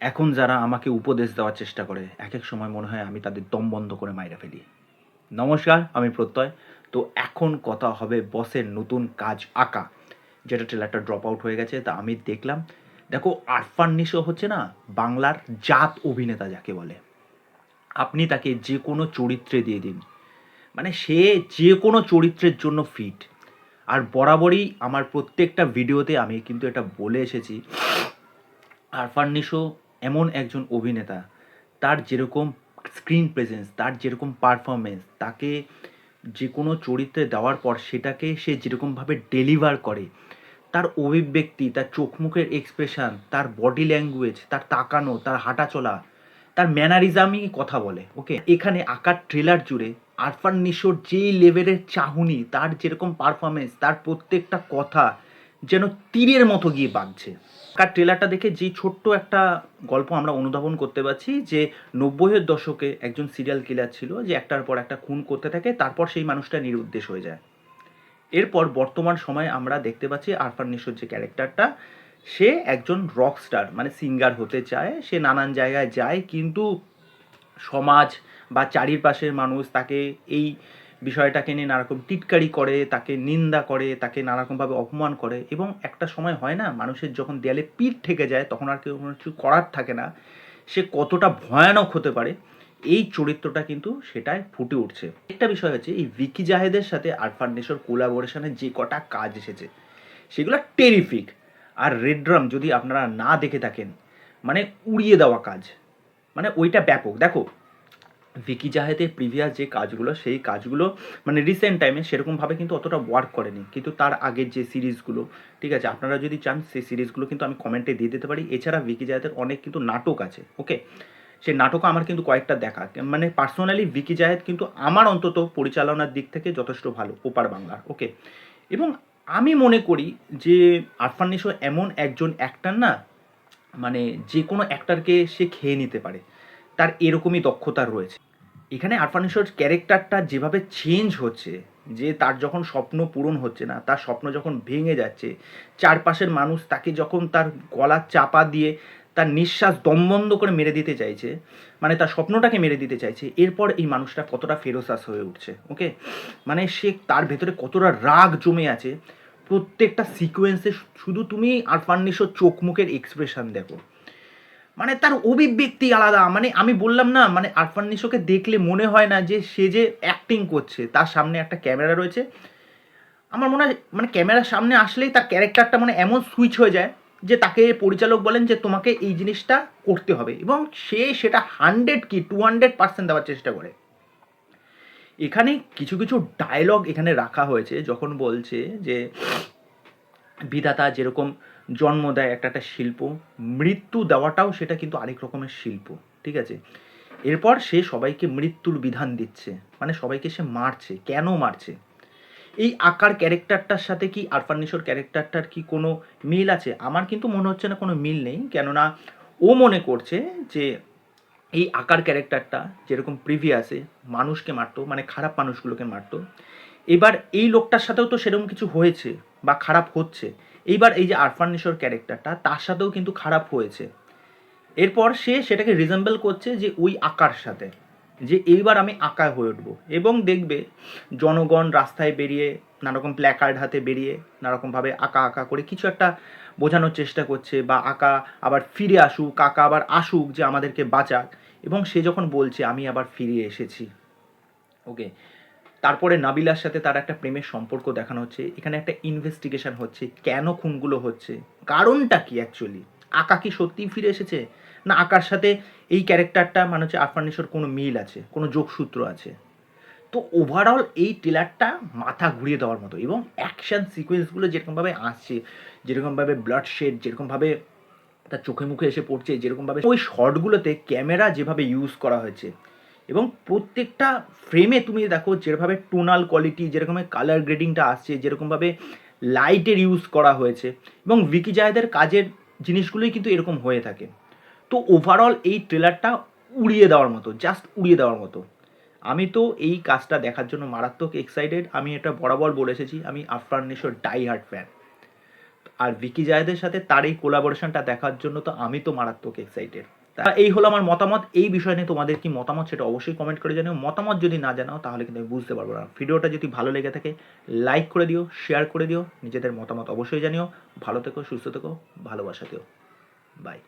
এখন যারা আমাকে উপদেশ দেওয়ার চেষ্টা করে এক এক সময় মনে হয় আমি তাদের দম বন্ধ করে মাইরা ফেলি। নমস্কার, আমি প্রত্যয়। তো এখন কথা হবে বসের নতুন কাজ আঁকা, যেটা ট্রেলারটা ড্রপ আউট হয়ে গেছে, তা আমি দেখলাম। দেখো, আরফান নিশো হচ্ছে না, বাংলার জাত অভিনেতা যাকে বলে। আপনি তাকে যে কোনো চরিত্রে দিয়ে দিন। মানে সে যে কোনো চরিত্রের জন্য ফিট আর বরাবরই আমার প্রত্যেকটা ভিডিওতে আমি কিন্তু এটা বলে এসেছি। আরফান নিশো এমন একজন অভিনেতা, তার যেরকম স্ক্রিন প্রেজেন্স তার যেরকম পারফরমেন্স তাকে যে কোনো চরিত্রে দেওয়ার পর সেটাকে সে যেরকমভাবে ডেলিভার করে, তার অভিব্যক্তি, তার চোখ মুখের এক্সপ্রেশন তার বডি ল্যাঙ্গুয়েজ তার তাকানো, তার হাঁটা চলা তার ম্যানারিজমই কথা বলে ওকে এখানে আঁকার ট্রেলার জুড়ে আরফান নিশোর যেই লেভেলের চাহুনি, তার যেরকম পারফরমেন্স তার প্রত্যেকটা কথা যেন তীরের মতো গিয়ে বাঁধছে। আঁকার ট্রেলারটা দেখে যে ছোট্ট একটা গল্প আমরা অনুধাবন করতে পারছি যে নব্বইয়ের দশকে একজন সিরিয়াল কিলার ছিল যে একটার পর একটা খুন করতে থাকে, তারপর সেই মানুষটা নিরুদ্দেশ হয়ে যায়। এরপর বর্তমান সময়ে আমরা দেখতে পাচ্ছি আরফান নিশোর যে ক্যারেক্টারটা সে একজন রক স্টার মানে সিঙ্গার হতে চায়, সে নানান জায়গায় যায়, কিন্তু সমাজ বা চারিপাশের মানুষ তাকে এই বিষয়টাকে নিয়ে নানারকম টিটকারি করে, তাকে নিন্দা করে, তাকে নানারকমভাবে অপমান করে এবং একটা সময় হয় না, মানুষের যখন দেয়ালে পিঠ ঠেকে যায় তখন আর কেউ কোনো কিছু করার থাকে না, সে কতটা ভয়ানক হতে পারে, এই চরিত্রটা কিন্তু সেটাই ফুটে উঠছে। একটা বিষয় হচ্ছে এই ভিকি জাহেদের সাথে আরফান নেশোর কোলাবোরেশনে যে কটা কাজ এসেছে, সেগুলো টেরিফিক আর রেড ড্রাম যদি আপনারা না দেখে থাকেন মানে উড়িয়ে দেওয়া কাজ মানে ওইটা ব্যাপক। দেখো ভিকি জাহেদের প্রিভিয়াস যে কাজগুলো, সেই কাজগুলো মানে রিসেন্ট টাইমে সেরকমভাবে কিন্তু অতটা ওয়ার্ক করেনি। কিন্তু তার আগের যে সিরিজগুলো ঠিক আছে? আপনারা যদি চান, সেই সিরিজগুলো কিন্তু আমি কমেন্টে দিয়ে দিতে পারি। এছাড়া ভিকি জাহেদের অনেক কিন্তু নাটক আছে ওকে সেই নাটকও আমার কিন্তু কয়েকটা দেখা। মানে পার্সোনালি ভিকি জাহেদ কিন্তু আমার অন্তত পরিচালনার দিক থেকে যথেষ্ট ভালো, ওপার বাংলার ওকে এবং আমি মনে করি যে আরফান নিশো এমন একজন অ্যাক্টার না মানে যে কোনো অ্যাক্টারকে সে খেয়ে নিতে পারে। তার এরকমই দক্ষতা রয়েছে। এখানে আরফান নিশোর ক্যারেক্টারটা যেভাবে চেঞ্জ হচ্ছে, যে তার যখন স্বপ্ন পূরণ হচ্ছে না, তার স্বপ্ন যখন ভেঙে যাচ্ছে, চারপাশের মানুষ তাকে যখন তার গলা চাপা দিয়ে তার নিঃশ্বাস দমবন্ধ করে মেরে দিতে চাইছে মানে তার স্বপ্নটাকে মেরে দিতে চাইছে, এরপর এই মানুষটা কতটা ফেরোসাস হয়ে উঠছে ওকে মানে সে তার ভেতরে কতটা রাগ জমে আছে, প্রত্যেকটা সিকোয়েন্সে শুধু তুমি আরফান নিশোর চোখ মুখের এক্সপ্রেশন দেখো। মানে তার অভিব্যক্তি আলাদা। মানে আমি বললাম না মানে আরফান নিশোকে দেখলে মনে হয় না যে সে যে অ্যাক্টিং করছে, তার সামনে একটা ক্যামেরা রয়েছে। আমার মনে হয় মানে ক্যামেরার সামনে আসলেই তার ক্যারেক্টারটা মানে এমন সুইচ হয়ে যায় যে তাকে পরিচালক বলেন যে তোমাকে এই জিনিসটা করতে হবে এবং সে সেটা হান্ড্রেড কি টু হান্ড্রেড পার্সেন্ট দেওয়ার চেষ্টা করে। এখানে কিছু কিছু ডায়লগ এখানে রাখা হয়েছে যখন বলছে যে বিধাতা যেরকম জন্ম দেয় একটা একটা শিল্প, মৃত্যু দেওয়াটাও সেটা কিন্তু আরেক রকমের শিল্প, ঠিক আছে? এরপর সে সবাইকে মৃত্যুর বিধান দিচ্ছে মানে সবাইকে সে মারছে। কেন মারছে? এই আকার ক্যারেক্টারটার সাথে কি আরফান নিশোর ক্যারেক্টারটার কি কোনো মিল আছে? আমার কিন্তু মনে হচ্ছে না কোনো মিল নেই, কেননা ও মনে করছে যে এই আকার ক্যারেক্টারটা যেরকম প্রিভিয়াসে মানুষকে মারতো মানে খারাপ মানুষগুলোকে মারতো এবার এই লোকটার সাথেও তো সেরকম কিছু হয়েছে বা খারাপ হচ্ছে। এইবার এই যে আরফান নিশোর ক্যারেক্টারটা, তার সাথেও কিন্তু খারাপ হয়েছে। এরপর সে সেটাকে রিজেম্বল করছে যে ওই আকার সাথে, যে এইবার আমি আঁকা হয়ে উঠবো। এবং দেখবে জনগণ রাস্তায় বেরিয়ে, নানারকম প্ল্যাকার্ড হাতে বেরিয়ে, নানারকমভাবে আঁকা আঁকা করে কিছু একটা বোঝানোর চেষ্টা করছে বা আঁকা আবার ফিরে আসুক, আঁকা আবার আসুক যে আমাদেরকে বাঁচাক। এবং সে যখন বলছে, আমি আবার ফিরে এসেছি। ওকে তারপরে নাবিলার সাথে তার একটা প্রেমের সম্পর্ক দেখানো হচ্ছে। এখানে একটা ইনভেস্টিগেশন হচ্ছে, কেন খুনগুলো হচ্ছে, কারণটা কি অ্যাকচুয়ালি আঁকা কি সত্যিই ফিরে এসেছে? না আঁকার সাথে এই ক্যারেক্টারটা মানে হচ্ছে আরফান কোনো মিল আছে, কোনো যোগসূত্র আছে? তো ওভারঅল এই ট্রেলারটা মাথা ঘুরিয়ে দেওয়ার মতো এবং অ্যাকশন সিকোয়েন্সগুলো যেরকমভাবে আসছে, যেরকমভাবে ব্লাড শেড যেরকমভাবে তার চোখে মুখে এসে পড়ছে, যেরকমভাবে ওই শর্টগুলোতে ক্যামেরা যেভাবে ইউজ করা হয়েছে এবং প্রত্যেকটা ফ্রেমে তুমি দেখো যেভাবে টোনাল কোয়ালিটি যেরকম কালার গ্রেডিংটা আসছে, যেরকমভাবে লাইটের ইউজ করা হয়েছে এবং ভিকি জাহেদের কাজের জিনিসগুলোই কিন্তু এরকম হয়ে থাকে। তো ওভারঅল এই ট্রেলারটা উড়িয়ে দেওয়ার মতো জাস্ট উড়িয়ে দেওয়ার মতো। আমি তো এই কাজটা দেখার জন্য মারাত্মক এক্সাইটেড আমি এটা বরাবর বলে এসেছি, আমি আফরান নিশোর ডাই হার্ট ফ্যান আর ভিকি জায়েদের সাথে তার এই কোলাবোরেশনটা দেখার জন্য তো আমি তো মারাত্মক এক্সাইটেড তা এই হলো আমার মতামত। এই বিষয় নিয়ে তোমাদের কি মতামত সেটা অবশ্যই কমেন্ট করে জানিও। মতামত যদি না জানাও, তাহলে কিন্তু আমি বুঝতে পারব না। ভিডিওটা যদি ভালো লেগে থাকে লাইক করে দিও শেয়ার করে দিও। নিজেদের মতামত অবশ্যই জানিও। ভালো থেকো, সুস্থ থেকো, ভালোবাসা দিও। বাই